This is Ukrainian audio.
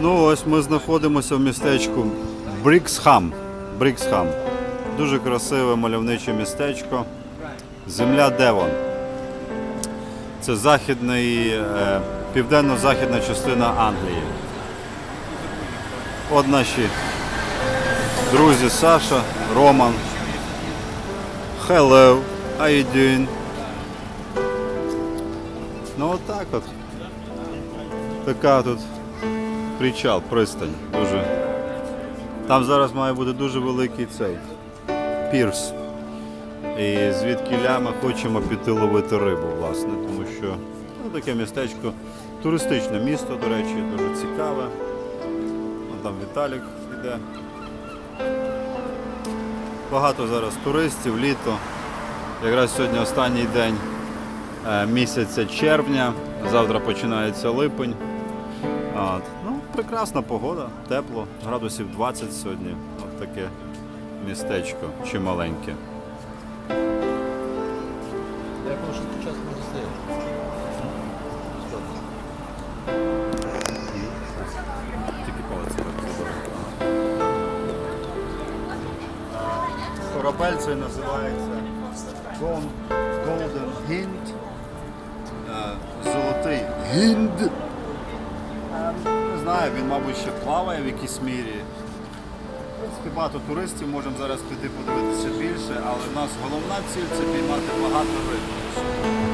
Ну ось ми знаходимося в містечку Бріксхам. Бріксхам. Дуже красиве мальовниче містечко. Земля Девон. Це західний, е, південно-західна частина Англії. От наші друзі Саша, Роман. Hello, how you doing? Ну от от. Така тут причал, пристань. Дуже. Там зараз має бути дуже великий цей пірс. І звідки ми хочемо піти ловити рибу, власне, тому що ну, таке містечко, туристичне місто, до речі, дуже цікаве. Вон там Віталік йде. Багато зараз туристів, літо. Якраз сьогодні останній день е, місяця червня, завтра починається липень. От. Ну, прекрасна погода, тепло, градусів 20 сьогодні. От таке містечко чи маленьке. Я прошу час стояти. Тільки палець так забирай. Називається Golden Hind. Е, Золотий гінд. Знаю, він, мабуть, ще плаває в якійсь мірі. Багато туристів, можемо зараз піти подивитися більше, але в нас головна ціль це піймати багато риби.